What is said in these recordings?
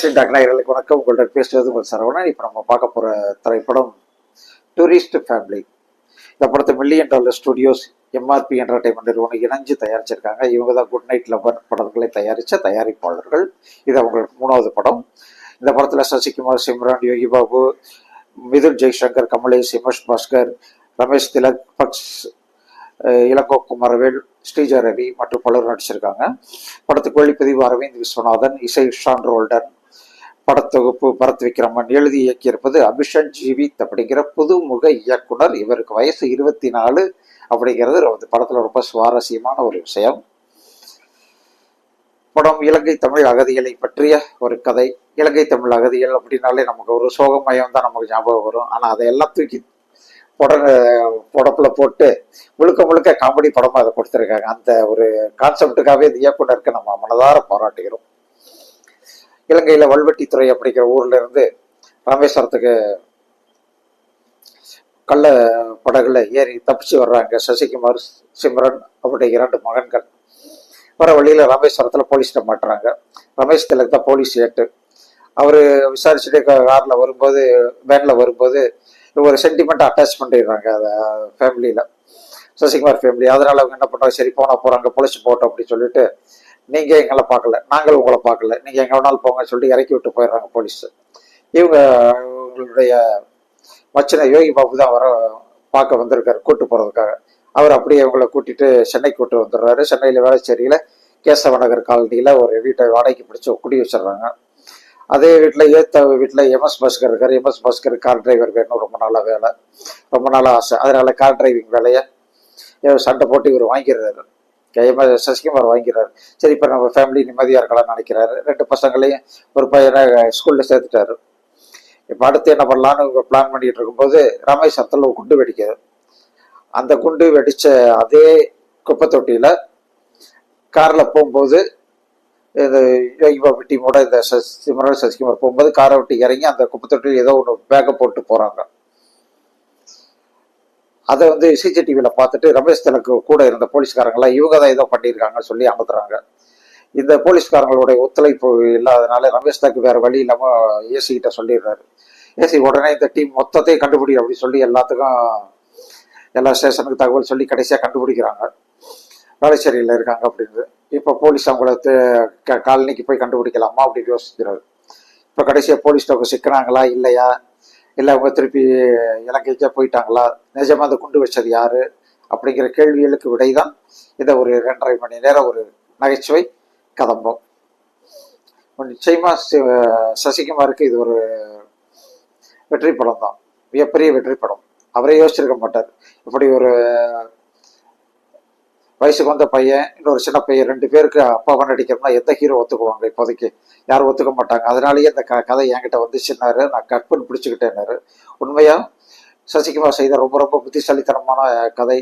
அரசின் டாக்டர்களுக்கு வணக்கம். உங்கள்ட்ட பேசுவது உங்கள் சரவணன். இப்போ நம்ம பார்க்க போகிற திரைப்படம் டூரிஸ்ட் ஃபேமிலி இந்த படத்தை Million Dollar Studios MRP Entertainment நிறுவனம் இணைஞ்சு தயாரிச்சிருக்காங்க. இவங்க தான் குட் நைட் லவர் படங்களை தயாரித்த தயாரிப்பாளர்கள். இது அவங்களுக்கு மூணாவது படம். இந்த படத்தில் சசிகுமார் சிம்ரான் யோகி பாபு மிதுன் ஜெய்சங்கர் கமலேஷ் ஹிமேஷ் பாஸ்கர் ரமேஷ் திலக் பக்ஸ் இளங்கோ குமரவேல் ஸ்ரீஜா ரவி மற்றும் பலர் நடிச்சிருக்காங்க. படத்துக்கு ஒளிப்பதிவு அரவிந்த் விஸ்வநாதன் இசை ஷான் ரோல்டன் படத்தொகுப்பு பரத் விக்ரமன் எழுதி இயக்கியிருப்பது அபிஷன் ஜீவித் அப்படிங்கிற புதுமுக இயக்குனர். இவருக்கு வயசு இருபத்தி நாலு அப்படிங்கிறது அந்த படத்துல ரொம்ப சுவாரஸ்யமான ஒரு விஷயம். படம் இலங்கை தமிழ் அகதிகளை பற்றிய ஒரு கதை. இலங்கை தமிழ் அகதிகள் அப்படின்னாலே நமக்கு ஒரு சோகமயம் தான் நமக்கு ஞாபகம் வரும். ஆனா அதையெல்லாம் தூக்கி புட புடப்புல போட்டு முழுக்க முழுக்க காமெடி படமா அதை கொடுத்துருக்காங்க. அந்த ஒரு கான்செப்டுக்காகவே இந்த இயக்குனருக்கு நம்ம மனதார பாராட்டுகிறோம். இலங்கையில் வல்வெட்டித்துறை அப்படிங்கிற ஊர்ல இருந்து ராமேஸ்வரத்துக்கு கள்ள படகுல ஏறி தப்பிச்சு வர்றாங்க சசிகுமார் சிம்ரன் அவருடைய இரண்டு மகன்கள். வர வழியில ராமேஸ்வரத்தில் போலீஸ்கிட்ட மாட்டுறாங்க. ரமேஷ் திலக் தான் போலீஸ் ஏட்டு அவரு விசாரிச்சுட்டு காரில் வரும்போது வேனில் வரும்போது ஒரு சென்டிமெண்ட் அட்டாச் பண்ணிடுறாங்க அதை ஃபேமிலியில சசிகுமார் ஃபேமிலி அதனால அவங்க என்ன பண்ணுறாங்க சரி போனால் போறாங்க பொழைச்சி போட்டோம் அப்படின்னு சொல்லிட்டு நீங்க எங்களை பார்க்கல நாங்கள் உங்களை பார்க்கல. நீங்க எங்க வேணாலும் போங்கன்னு சொல்லிட்டு இறக்கி விட்டு போயிடுறாங்க போலீஸ். இவங்க இவங்களுடைய மச்சனை யோகி பாபு தான் வர பார்க்க வந்திருக்காரு கூட்டு போறதுக்காக. அவர் அப்படியே இவங்களை கூட்டிட்டு சென்னைக்கு கூட்டு வந்துடுறாரு. சென்னையில வேளச்சேரியில கேசவ நகர் காலனியில ஒரு வீட்டை வாடகைக்கு பிடிச்சி குடி வச்சிடுறாங்க. அதே வீட்டில் ஏத்த வீட்டில் எம்எஸ் பாஸ்கர் இருக்கார். எம்எஸ் பாஸ்கர் கார் டிரைவர் வேணும் ரொம்ப நாளாக வேலை. ரொம்ப நாளாக ஆசை. அதனால கார் டிரைவிங் வேலையை சண்டை போட்டு இவர் வாங்கிடுறாரு. எம் சசிகுமார் வாங்கிறாரு சரி இப்போ நம்ம ஃபேமிலி நிம்மதியாக இருக்கலாம்னு நினைக்கிறாரு. ரெண்டு பசங்களையும் ஒரு பையனை ஸ்கூலில் சேர்த்துட்டாரு. இப்போ அடுத்து என்ன பண்ணலான்னு இவங்க பிளான் பண்ணிகிட்டு இருக்கும்போது ராமேஸ்வரத்தில் ஒரு குண்டு வெடிக்காது அந்த குண்டு வெடித்த அதே குப்பை தொட்டியில் காரில் போகும்போது இந்த யோகி பாபு டீமோட இந்த சசி சிம்ரன் சசிகுமார் போகும்போது காரை விட்டு இறங்கி அந்த குப்பை தொட்டியில் ஏதோ ஒன்று பேக்கை போட்டு போகிறாங்க அதை வந்து சிசிடிவியில் பார்த்துட்டு ரமேஷ் தனக்கு கூட இருந்த போலீஸ்காரங்களாம் இவங்க தான் ஏதோ பண்ணியிருக்காங்கன்னு சொல்லி அமுத்துறாங்க. இந்த போலீஸ்காரங்களுடைய ஒத்துழைப்பு இல்லாதனால ரமேஷ் தாக்கு வேறு வழி இல்லாமல் ஏசி கிட்ட சொல்லிடுறாரு. ஏசி உடனே இந்த டீம் மொத்தத்தையும் கண்டுபிடி அப்படின்னு சொல்லி எல்லாத்துக்கும் எல்லா ஸ்டேஷனுக்கு தகவல் சொல்லி கடைசியாக கண்டுபிடிக்கிறாங்க. வேளச்சேரியில் இருக்காங்க அப்படின்னு இப்போ போலீஸ் அவங்கள க- காலனிக்கு போய் கண்டுபிடிக்கலாமா அப்படின்னு யோசிக்கிறாரு. இப்போ கடைசியாக போலீஸ் அவங்க சிக்கினாங்களா இல்லையா? இல்லை அவங்க திருப்பி இலங்கைக்கே போயிட்டாங்களா? நிஜமாக அந்த குண்டு வச்சது யாரு? அப்படிங்கிற கேள்விகளுக்கு விடைதான் இந்த ஒரு ரெண்டரை மணி நேரம் ஒரு நகைச்சுவை கதம்பம். நிச்சயமா சசிகுமாருக்கு இது ஒரு வெற்றி படம் தான் மிகப்பெரிய வெற்றி படம். அவரே யோசிச்சிருக்க மாட்டார். இப்படி ஒரு வயசுக்கு வந்த பையன் இன்னொரு சின்ன பையன் ரெண்டு பேருக்கு அப்பாவை நடிக்கிறோம்னா எந்த ஹீரோ ஒத்துக்குவாங்க இப்போதைக்கு? யாரும் ஒத்துக்க மாட்டாங்க. அதனாலேயே இந்த க கதை என்கிட்ட வந்துச்சுன்னாரு. நான் கட் பிடிச்சிக்கிட்டேனாரு பிடிச்சிக்கிட்டேன்னாரு. உண்மையா? சசிகுமார் செய்த ரொம்ப ரொம்ப புத்திசாலித்தனமான கதை.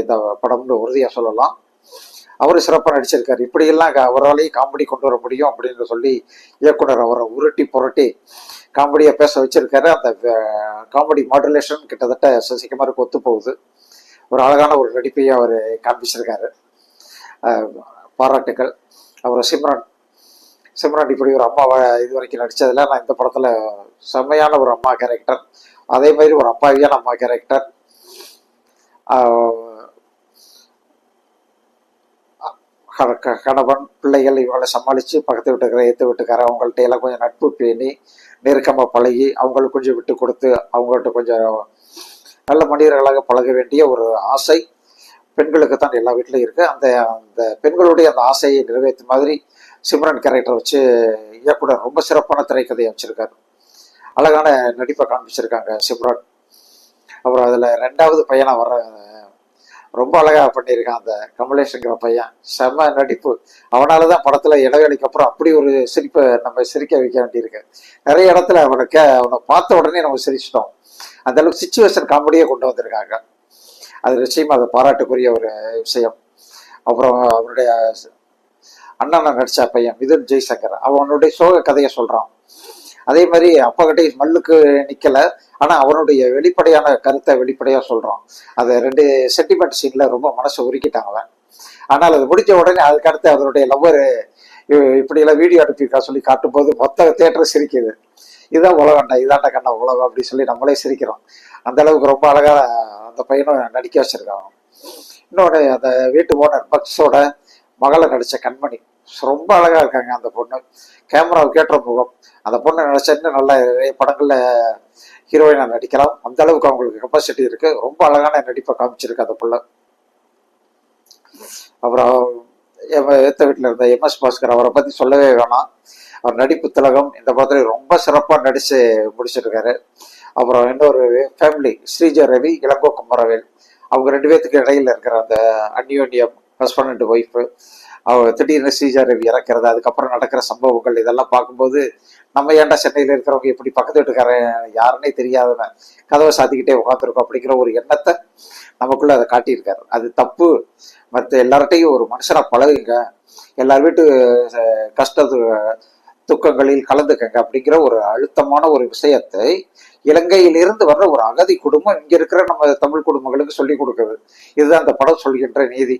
இந்த படம்னு உறுதியாக சொல்லலாம். அவர் சிறப்பாக நடிச்சிருக்காரு. இப்படியெல்லாம் அவராலேயும் காமெடி கொண்டு வர முடியும் அப்படின்னு சொல்லி இயக்குனர் அவரை உருட்டி புரட்டி காமெடியை பேச வச்சிருக்காரு. அந்த காமெடி மாடுலேஷன் கிட்டத்தட்ட சசிகுமாருக்கு ஒத்து போகுது ஒரு அழகான ஒரு நடிப்பையும் அவர் காண்பிச்சிருக்காரு. பாராட்டுக்கள். அவர் சிம்ரன். சிம்ரன் இப்படி ஒரு அம்மாவை இது வரைக்கும் நடிச்சதுல நான் இந்த படத்துல செம்மையான ஒரு அம்மா கேரக்டர் அதே மாதிரி ஒரு அப்பாவியான அம்மா கேரக்டர் கணவன் பிள்ளைகள் இவங்களை சமாளித்து பக்கத்து வீட்டுக்கார ஏற்று வீட்டுக்கார அவங்கள்ட்ட எல்லாம் கொஞ்சம் நட்பு பேணி நெருக்கமாக பழகி அவங்களுக்கு கொஞ்சம் விட்டு கொடுத்து அவங்கள்ட்ட கொஞ்சம் நல்ல மனிதர்களாக பழக வேண்டிய ஒரு ஆசை பெண்களுக்கு தான் எல்லா வீட்லையும் இருக்கு. அந்த அந்த பெண்களுடைய அந்த ஆசையை நிறைவேற்றும் மாதிரி சிம்ரன் கேரக்டர் வச்சு இயக்குனர் ரொம்ப சிறப்பான திரைக்கதையை வச்சுருக்காரு. அழகான நடிப்பை காண்பிச்சிருக்காங்க சிம்ரன். அப்புறம் அதில் ரெண்டாவது பையனாக வர ரொம்ப அழகாக பண்ணியிருக்கான் அந்த கமலேஷுங்கிற பையன். செம்ம நடிப்பு. அவனால தான் படத்தில் இடைவெளிக்கு அப்புறம் அப்படி ஒரு சிரிப்பை நம்ம சிரிக்க வைக்க வேண்டியிருக்கு. நிறைய இடத்துல அவனுக்கு அவனை பார்த்த உடனே நம்ம சிரிச்சிட்டோம். அந்த அளவுக்கு சுச்சுவேஷன் காமெடியே கொண்டு வந்திருக்காங்க. அது நிச்சயமாக அதை பாராட்டுக்குரிய ஒரு விஷயம். அப்புறம் அவனுடைய அண்ணனை நடிச்ச பையன் மிதுன் ஜெய்சங்கர். அவனுடைய சோக கதையை சொல்கிறான் அதே மாதிரி அப்பா கிட்டே மல்லுக்கு நிக்கல. ஆனா அவனுடைய வெளிப்படையான கருத்தை வெளிப்படையா சொல்றான். அது ரெண்டு சென்டிமெண்ட் சீன்ல ரொம்ப மனசை உருக்கிட்டாங்க அவன் ஆனால் அது முடிஞ்ச உடனே அதுக்கு அடுத்து அவருடைய லவ்வர் இப்படியெல்லாம் வீடியோ அனுப்பியிருக்கா சொல்லி காட்டும் போது மொத்த தேட்டர் சிரிக்குது. இதுதான் உலகம்டா இதாண்டா கண்ணா உலகம் அப்படின்னு சொல்லி நம்மளே சிரிக்கிறோம். அந்த அளவுக்கு ரொம்ப அழகா அந்த பையனும் நடிக்க வச்சிருக்காங்க இன்னொன்று அந்த வீட்டு ஓனர் பக்ஸோட மகளை நடிச்ச கண்மணி. ரொம்ப அழகா இருக்காங்க அந்த பொண்ணு. கேமராவுக்கு கேட்ட முகம். அந்த பொண்ணு நினைச்ச இன்னும் நல்ல நிறைய படங்கள்ல ஹீரோயினா நடிக்கலாம். அந்த அளவுக்கு அவங்களுக்கு கெப்பாசிட்டி இருக்கு. ரொம்ப அழகான நடிப்பை காமிச்சிருக்கு அந்த புள்ள. அப்புறம் எம ஏத்த வீட்டில் இருந்த எம்எஸ் பாஸ்கர் அவரை பத்தி சொல்லவே வேணாம். அவர் நடிப்பு திலகம். இந்த மாதிரி ரொம்ப சிறப்பாக நடிச்சு முடிச்சிருக்காரு. அப்புறம் இன்னொரு ஃபேமிலி ஸ்ரீஜா ரவி இளங்கோ குமரவேல். அவங்க ரெண்டு பேர்த்துக்கு இடையில இருக்கிற அந்த அந்யோன்யம் ஹஸ்பண்ட் அண்ட் ஒய்ஃபு அவ திடீர்னு ஸ்ரீஜா ரவி இறக்கிறது அதுக்கப்புறம் நடக்கிற சம்பவங்கள் இதெல்லாம் பார்க்கும்போது நம்ம ஏன்டா சென்னையில் இருக்கிறவங்க எப்படி பக்கத்து வீட்டுக்காரன் யாருன்னே தெரியாதவன் கதவை சாத்திக்கிட்டே உட்காந்துருக்கோம் அப்படிங்கிற ஒரு எண்ணத்தை நமக்குள்ள அதை காட்டியிருக்காரு. அது தப்பு. மற்ற எல்லார்ட்டையும் ஒரு மனுஷனா பழகுங்க. எல்லார் வீட்டு கஷ்ட துக்கங்களில் கலந்துக்கங்க அப்படிங்கிற ஒரு அழுத்தமான ஒரு விஷயத்தை இலங்கையிலிருந்து வர்ற ஒரு அகதி குடும்பம் இங்க இருக்கிற நம்ம தமிழ் குடும்பங்களுக்கு சொல்லிக் கொடுக்குது. இதுதான் அந்த படம் சொல்கின்ற நீதி.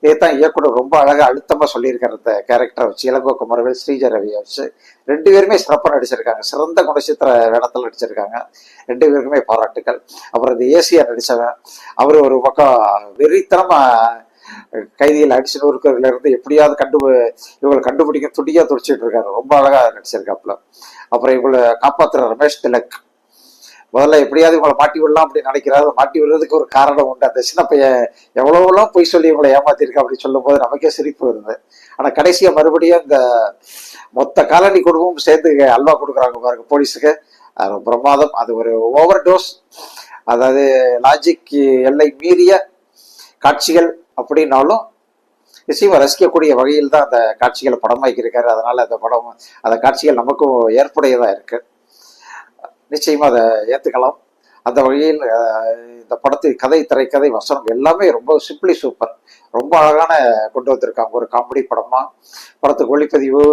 இதைத்தான் இயக்குனர் ரொம்ப அழகா அழுத்தமா சொல்லியிருக்காரு அந்த கேரக்டரை வச்சு. இளங்கோ குமரவேல் ஸ்ரீஜ ரவியை வச்சு. ரெண்டு பேருமே சிறப்பாக நடிச்சிருக்காங்க. சிறந்த குணச்சித்திர வேடத்தில் நடிச்சிருக்காங்க. ரெண்டு பேருக்குமே பாராட்டுக்கள். அப்புறம் இந்த ஏசியா நடிச்சவன் அவர் ஒரு பக்கம் வெறித்தனமா கைதியில் அடிச்சு நொறுக்கிறதுல இருந்து எப்படியாவது கண்டு இவங்களை கண்டுபிடிக்க துடியா துடிச்சிட்டு இருக்காரு. ரொம்ப அழகா நடிச்சிருக்காப்புல. அப்புறம் இவங்களை காப்பாத்துற ரமேஷ் திலக். முதல்ல எப்படியாவது இவங்களை மாட்டி விடலாம் அப்படின்னு நினைக்கிறாரு. மாட்டி விடுறதுக்கு ஒரு காரணம் உண்டு. அந்த சின்ன பையன் எவ்வளவுலாம் பொய் சொல்லி இவங்களை ஏமாத்திருக்கா அப்படின்னு சொல்லும் போது நமக்கே சிரிப்பு வருது. ஆனா கடைசியா மறுபடியும் இந்த மொத்த காலனி குடும்பமும் சேர்ந்து அல்வா கொடுக்குறாங்க பாருங்க போலீஸுக்கு. அது பிரமாதம். அது ஒரு ஓவர் டோஸ் அதாவது லாஜிக் எல்லை மீறிய காட்சிகள் அப்படின்னாலும் நிச்சயமா ரசிக்கக்கூடிய வகையில் தான் அந்த காட்சிகளை படமாக்கியிருக்காரு. அதனால அந்த படம் அந்த காட்சிகள் நமக்கும் ஏற்புடையதா இருக்கு. நிச்சயமா அதை ஏத்துக்கலாம். அந்த வகையில் இந்த படத்தின் கதை திரைக்கதை வசனம் எல்லாமே ரொம்ப சிம்பிளி சூப்பர் ரொம்ப அழகான கொண்டு வந்திருக்காங்க. ஒரு காமெடி படமா படத்துக்கு ஒளிப்பதிவு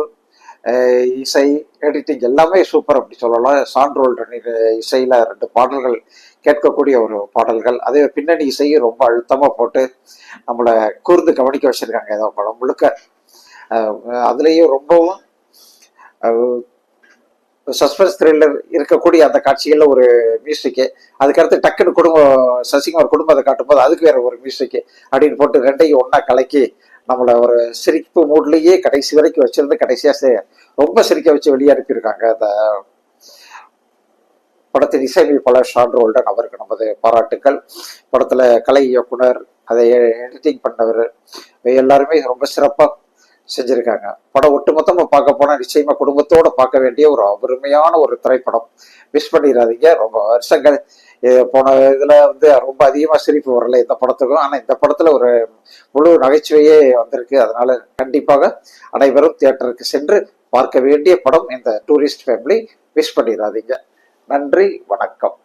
இசை எடிட்டிங் எல்லாமே சூப்பர் அப்படி சொல்லலாம். சான்றோல் இசையில ரெண்டு பாடல்கள் கேட்கக்கூடிய ஒரு பாடல்கள். அதே பின்னணி இசையும் ரொம்ப அழுத்தமா போட்டு நம்மளை கூர்ந்து கவனிக்க வச்சிருக்காங்க. ஏதோ படம் முழுக்க. அதுலேயும் ரொம்பவும் சஸ்பென்ஸ் த்ரில்லர் இருக்கக்கூடிய அந்த காட்சிகள்ல ஒரு மியூசிக்கு. அதுக்கடுத்து டக்குன்னு குடும்பம் சசிகுமார் குடும்பத்தை காட்டும்போது அதுக்கு வேற ஒரு மியூசிக்கு அப்படின்னு போட்டு ரெண்டையும் ஒன்றா கலக்கி நம்மளை ஒரு சிரிப்பு மூட்லேயே கடைசி வரைக்கும் வச்சிருந்து கடைசியா ரொம்ப சிரிக்க வச்சு வெளியே அனுப்பியிருக்காங்க அந்த படத்தின் இசையமைப்பாளர் ஷான் ரோல்டன் அவருக்கு நமது பாராட்டுக்கள். படத்துல கலை இயக்குனர் அதை எடிட்டிங் பண்ணவர் எல்லாருமே ரொம்ப சிறப்பாக செஞ்சிருக்காங்க. படம் ஒட்டுமொத்தமா பார்க்க போனா நிச்சயமா குடும்பத்தோட பார்க்க வேண்டிய ஒரு அருமையான ஒரு திரைப்படம். மிஸ் பண்ணிடாதீங்க. ரொம்ப வருஷங்கள் போன இதுல வந்து ரொம்ப அதிகமா சிரிப்பு வரல இந்த படத்துக்கும். ஆனா இந்த படத்துல ஒரு முழு நகைச்சுவையே வந்திருக்கு. அதனால கண்டிப்பாக அனைவரும் தியேட்டருக்கு சென்று பார்க்க வேண்டிய படம் இந்த டூரிஸ்ட் ஃபேமிலி மிஸ் பண்ணிடாதீங்க. நன்றி வணக்கம்.